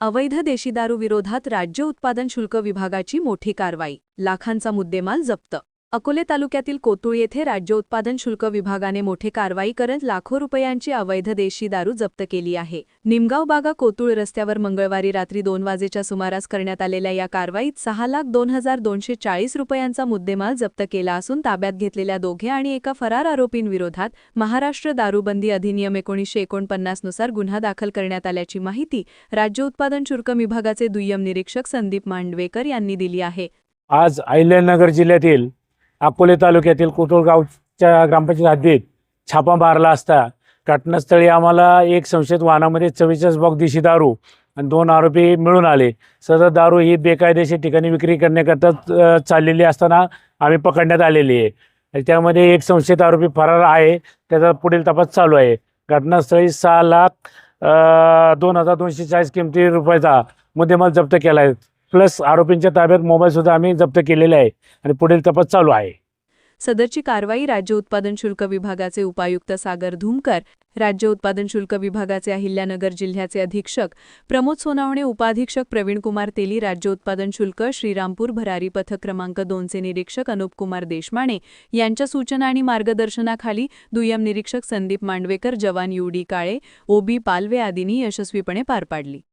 अवैध देशीदारू विरोधात राज्य उत्पादन शुल्क विभागाची मोठी कारवाई लाखांचा मुद्देमाल जप्त अकोले तालुक्यातील कोतुळ येथे राज्य उत्पादन शुल्क विभागाने मोठे कारवाई करत लाखो रुपयांची अवैध देशी दारू जप्त केली आहे. निमगाव बागा कोतुळ रस्त्यावर मंगळवारी रात्री दोन वाजेच्या सुमारास करण्यात आलेल्या या कारवाईत सहा लाख दोन हजार दोनशे चाळीस रुपयांचा मुद्देमाल जप्त केला असून ताब्यात घेतलेल्या दोघे आणि एका फरार आरोपींविरोधात महाराष्ट्र दारूबंदी अधिनियम एकोणीसशे एकोणपन्नासनुसार गुन्हा दाखल करण्यात आल्याची माहिती राज्य उत्पादन शुल्क विभागाचे दुय्यम निरीक्षक संदीप मांडवेकर यांनी दिली आहे. आज अहिल्यानगर जिल्ह्यातील अकोले तालुक्यातील कोतुळगावच्या ग्रामपंचायत हद्दीत छापा मारला असता. घटनास्थळी आम्हाला एक संशयित वाहनामध्ये चव्वेचाळीस बॉक्स देशी दारू आणि दोन आरोपी मिळून आले. सदर दारू ही बेकायदेशीर ठिकाणी विक्री करण्याकरता चाललेली असताना आम्ही पकडण्यात आलेली आहे. आणि त्यामध्ये एक संशयित आरोपी फरार आहे. त्याचा पुढील तपास चालू आहे. घटनास्थळी सहा लाख दोन हजार दोनशे चाळीस किमती रुपयाचा मुद्देमाल जप्त केला आहे. प्लस आरोपींच्या ताब्यात मोबाईलसुद्धा आम्ही जप्त केलेले आहे आणि पुढील तपास चालू आहे. सदरची कारवाई राज्य उत्पादन शुल्क विभागाचे उपायुक्त सागर धुमकर राज्य उत्पादन शुल्क विभागाचे अहिल्यानगर जिल्ह्याचे अधीक्षक प्रमोद सोनावणे उपाधीक्षक प्रवीण कुमार तेली राज्य उत्पादन शुल्क श्रीरामपूर भरारी पथक क्रमांक दोनचे निरीक्षक अनुपकुमार देशमाणे यांच्या सूचना आणि मार्गदर्शनाखाली दुय्यम निरीक्षक संदीप मांडवेकर जवान U D Kale OB Palve आदींनी यशस्वीपणे पार पाडली.